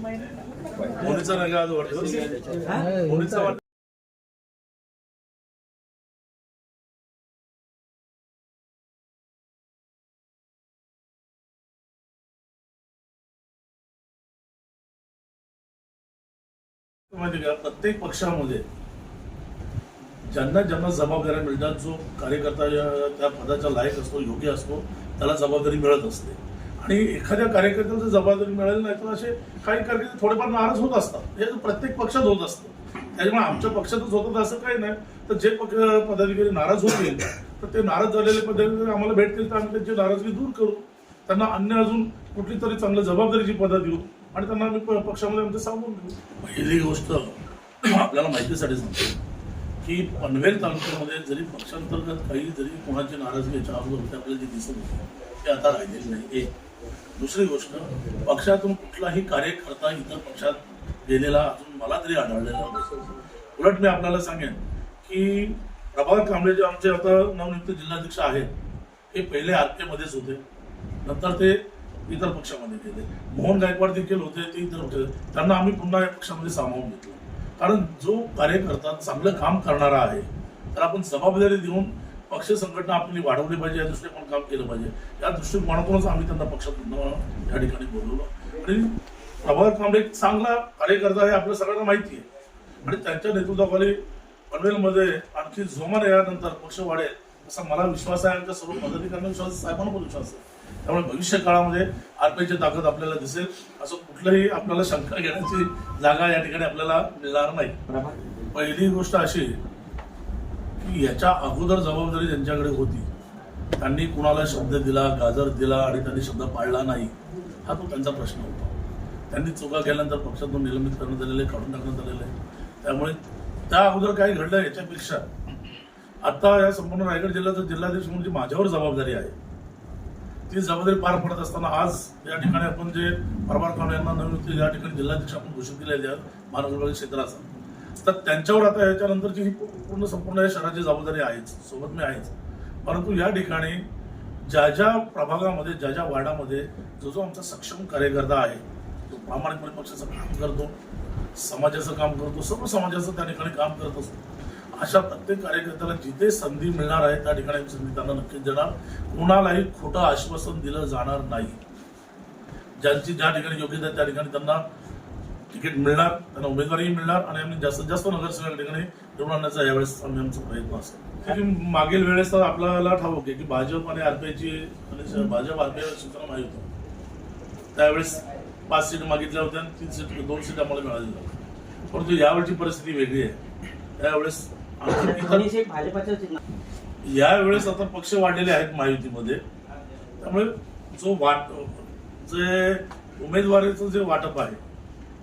मुलीचा नाही का आज माहिती का? प्रत्येक पक्षामध्ये ज्यांना ज्यांना जबाबदाऱ्या मिळतात जो कार्यकर्ता त्या पदाच्या लायक असतो योग्य असतो त्याला जबाबदारी मिळत असते. आणि एखाद्या कार्यकर्त्याचं जबाबदारी मिळाली नाही तर असे काही कार्यकर्ते थोडेफार नाराज होत असतात. हे प्रत्येक पक्षात होत असतं. त्याच्यामुळे आमच्या पक्षातच होतं असं काही नाही. तर जे पक्ष पदाधिकारी नाराज होतील तर ते नाराज झालेले पदाधिकारी आम्हाला भेटतील तर आम्ही त्यांची नाराजगी दूर करू. त्यांना अन्य अजून कुठली तरी चांगल्या जबाबदारीची पदं देऊ आणि त्यांना आम्ही प- पक्षामध्ये आमचं सांगून देऊ. पहिली गोष्ट आपल्याला माहितीसाठी सांगतो की पनवेल तालुक्यामध्ये जरी पक्षांतर्गत काही जरी कोणाची नाराजगी याच्या अगोदर होते आपल्याला जे दिसत होते ते आता राहिलेली नाही एक दुसरी गोष्ट पक्षातून कुठलाही कार्यकर्ता इतर पक्षात गेलेला अजून मला तरी आढळलेला उलट मी आपल्याला सांगेन की प्रभात कांबळे जे आमचे आता नवनियुक्त जिल्हाध्यक्ष आहेत हे पहिले आरके मध्येच होते. नंतर ते इतर पक्षामध्ये गेले. मोहन गायकवाड देखील होते ते इतर पक्ष त्यांना आम्ही पुन्हा या पक्षामध्ये सामावून घेतलं. कारण जो कार्यकर्ता चांगलं काम करणारा आहे तर आपण जबाबदारी देऊन पक्ष संघटना आपली वाढवली पाहिजे या दृष्टीने काम केलं पाहिजे. या दृष्टिकोनातूनच आम्ही त्यांना पक्षात या ठिकाणी बोलवलं. आणि प्रभाकर कांबळे एक चांगला कार्यकर्ता आहे आपल्या सगळ्यांना माहिती आहे. आणि त्यांच्या नेतृत्वाखाली पनवेलमध्ये आणखी जोमाने यानंतर पक्ष वाढेल असा मला विश्वास आहे. आमच्या सर्व पदाधिकाऱ्यांना विश्वास आहे, साहेबांना पण विश्वास आहे. त्यामुळे भविष्य काळामध्ये आरपीची ताकद आपल्याला दिसेल असं कुठलंही आपल्याला शंका घेण्याची जागा या ठिकाणी आपल्याला मिळणार नाही. पहिली गोष्ट अशी की याच्या अगोदर जबाबदारी त्यांच्याकडे होती. त्यांनी कुणाला शब्द दिला गाजर दिला आणि त्यांनी शब्द पाळला नाही हा तो त्यांचा प्रश्न होता. त्यांनी चुका केल्यानंतर पक्षातून निलंबित करण्यात आलेले काढून टाकण्यात आलेले. आहे त्यामुळे त्या अगोदर काय घडलं याच्यापेक्षा आता या संपूर्ण रायगड जिल्ह्याचा जिल्हाध्यक्ष म्हणजे माझ्यावर जबाबदारी आहे ती जबाबदारी पार पडत असताना आज या ठिकाणी आपण जे परमार खान यांना नवीन या ठिकाणी जिल्हाध्यक्ष आपण घोषित केलेले आहेत महानगरपालिका क्षेत्राचा तर त्यांच्यावर आता याच्यानंतरची ही पूर्ण संपूर्ण या शहराची जबाबदारी आहेच. सोबत मी आहेच. परंतु या ठिकाणी ज्या ज्या प्रभागामध्ये ज्या ज्या वार्डामध्ये जो जो आमचा सक्षम कार्यकर्ता आहे तो प्रामाणिकपणे पक्षाचं काम करतो समाजाचं काम करतो सर्व समाजाचं त्या ठिकाणी काम करत असतो. अशा प्रत्येक कार्यकर्त्याला जिथे संधी मिळणार आहे त्या ठिकाणी संधी त्यांना नक्कीच देणार. कुणालाही खोटं आश्वासन दिलं जाणार नाही. ज्यांची ज्या ठिकाणी योग्यता त्या ठिकाणी त्यांना तिकीट मिळणार त्यांना उमेदवारीही मिळणार आणि आम्ही जास्तीत जास्त नगरसेवक ठिकाणी निवडून आणण्याचा यावेळेस आम्ही आमचा प्रयत्न असेल. मागील वेळेस तर आपल्याला ठाऊक आहे की भाजप आणि आरपीआयची आणि भाजप आरपीआय शिवसेना महायुती त्यावेळेस पाच सीट मागितल्या होत्या आणि तीन सीट दोन सीट आम्हाला मिळालेल्या परंतु यावेळची परिस्थिती वेगळी आहे. त्यावेळेस यावेळेस आता पक्ष वाढलेले आहेत महायुतीमध्ये. त्यामुळे जो वाट जे उमेदवारीचं जे वाटप आहे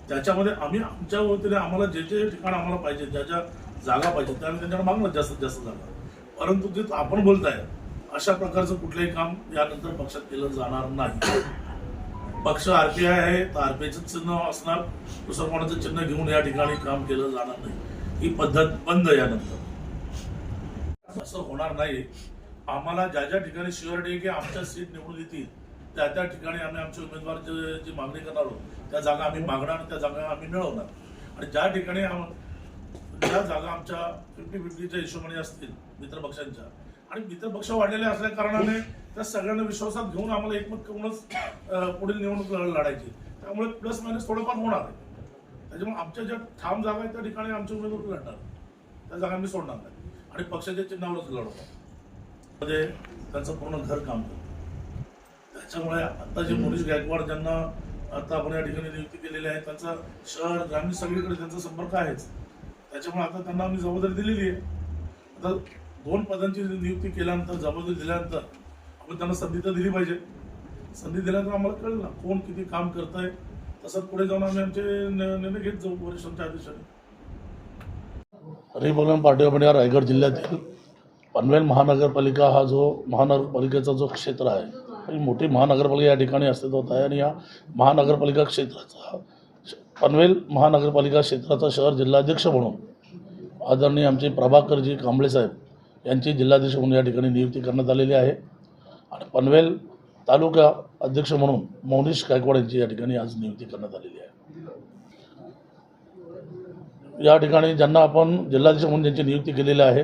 त्याच्यामध्ये आम्ही आमच्या वतीने आम्हाला जे जे ठिकाण आम्हाला पाहिजे ज्या ज्या जागा पाहिजे त्या आम्ही त्यांच्याकडे मागणार जास्तीत जास्त जागा परंतु जे आपण बोलताय अशा प्रकारचं कुठलंही काम यानंतर पक्षात केलं जाणार नाही. पक्ष आरपीआय आहे तर आरपीआयचं चिन्ह असणार. दुसरं कोणाचं चिन्ह घेऊन या ठिकाणी काम केलं जाणार नाही. ही पद्धत बंद यानंतर. असं होणार नाही. आम्हाला ज्या ज्या ठिकाणी शुअरिटी आहे की आमच्या सीट निवडून येतील त्या त्या ठिकाणी आम्ही आमचे उमेदवार जे जी मागणी करणार आहोत त्या जागा आम्ही मागणार आणि त्या जागा आम्ही मिळवणार. आणि ज्या ठिकाणी ज्या जागा आमच्या फिफ्टी फिफ्टीच्या हिशोबाने असतील मित्रपक्षांच्या आणि मित्रपक्ष वाढलेले असल्या कारणाने त्या सगळ्यांना विश्वासात घेऊन आम्हाला एकमत करूनच पुढील निवडणूक लढ- लढायची. त्यामुळे प्लस मायनस थोडंफार होणार आहे. त्याच्यामुळे आमच्या ज्या ठाम जागा आहेत त्या ठिकाणी आमचे उमेदवार लढणार. त्या जागा आम्ही सोडणार नाही. आणि पक्षाच्या चिन्हावरच लढवणार. म्हणजे त्यांचं पूर्ण घर काम करतो त्याच्यामुळे आता जे मोनीश गायकवाड ज्यांना आता आपण या ठिकाणी नियुक्ती केलेली आहे त्यांचा शहर ग्रामीण सगळीकडे त्यांचा संपर्क आहेच. त्याच्यामुळे आता त्यांना आम्ही जबाबदारी दिलेली आहे. आता दोन पदांची नियुक्ती केल्यानंतर जबाबदारी दिल्यानंतर आपण त्यांना संधी तर दिली पाहिजे. संधी दिल्यानंतर आम्हाला कळलं ना कोण किती काम करत आहे तसंच पुढे जाऊन आम्ही आमचे निर्णय घेत जाऊ वरिष्ठांच्या आदेशाने. Republican Party of India Raigad जिल्ह्यातील पनवेल महानगरपालिका हा जो महानगरपालिकेचा जो क्षेत्र आहे ही मोठी महानगरपालिका या ठिकाणी अस्तित्वात आहे आणि या महानगरपालिका क्षेत्राचा पनवेल महानगरपालिका क्षेत्राचा शहर जिल्हाध्यक्ष म्हणून आदरणीय आमचे प्रभाकरजी कांबळे साहेब यांची जिल्हाध्यक्ष म्हणून या ठिकाणी नियुक्ती करण्यात आलेली आहे. आणि पनवेल तालुका अध्यक्ष म्हणून मौनिश गायकवाड यांची या ठिकाणी आज नियुक्ती करण्यात आलेली आहे. या ठिकाणी ज्यांना आपण जिल्हाधीश म्हणून ज्यांची नियुक्ती केलेली आहे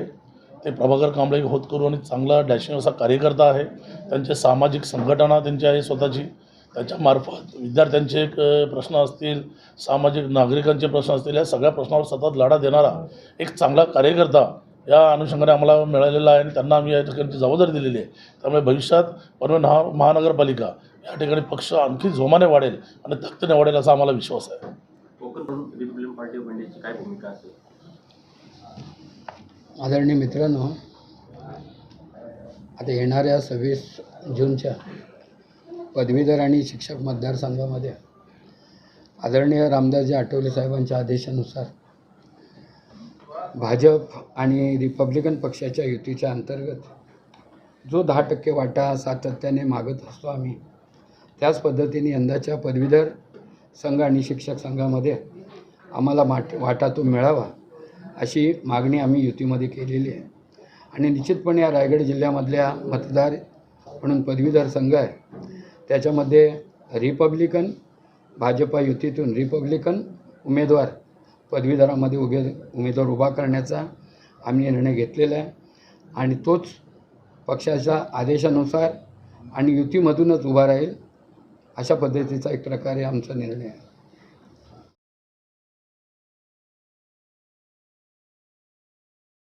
ते प्रभाकर कांबळे होतकरू आणि चांगला डॅशिंग असा कार्यकर्ता आहे. त्यांचे सामाजिक संघटना त्यांची आहे स्वतःची. त्याच्यामार्फत विद्यार्थ्यांचे एक प्रश्न असतील सामाजिक नागरिकांचे प्रश्न असतील या सगळ्या प्रश्नावर सतत लढा देणारा एक चांगला कार्यकर्ता या अनुषंगाने आम्हाला मिळालेला आहे आणि त्यांना आम्ही या ठिकाणी जबाबदारी दिलेली आहे. त्यामुळे भविष्यात पनवेल हा महानगरपालिका या ठिकाणी पक्ष आणखी जोमाने वाढेल आणि ताकदीने वाढेल असा आम्हाला विश्वास आहे. कोकण रिपब्लिकन पार्टी काय भूमिका असेल? आदरणीय मित्रांनो आता येणाऱ्या सव्वीस जूनच्या पदवीधर आणि शिक्षक मतदारसंघामध्ये आदरणीय रामदासजी आठवले साहेबांच्या आदेशानुसार भाजप आणि रिपब्लिकन पक्षाच्या युतीच्या अंतर्गत जो दहा टक्के वाटा सातत्याने मागत असतो आम्ही त्याच पद्धतीने यंदाच्या पदवीधर संघ आणि शिक्षक संघामध्ये आम्हाला माट वाटा तो मिळावा. अशी मागणी आम्ही युतीमध्ये केलेली आहे. आणि निश्चितपणे या रायगड जिल्ह्यामधल्या मतदार म्हणून पदवीधर संघ आहे. त्याच्यामध्ये रिपब्लिकन भाजपा युतीतून रिपब्लिकन उमेदवार पदवीधरामध्ये उभे उमेदवार उभा करण्याचा आम्ही निर्णय घेतलेला आहे. आणि तोच पक्षाच्या आदेशानुसार आणि युतीमधूनच उभा राहील अशा पद्धतीचा एक प्रकारे आमचा निर्णय आहे.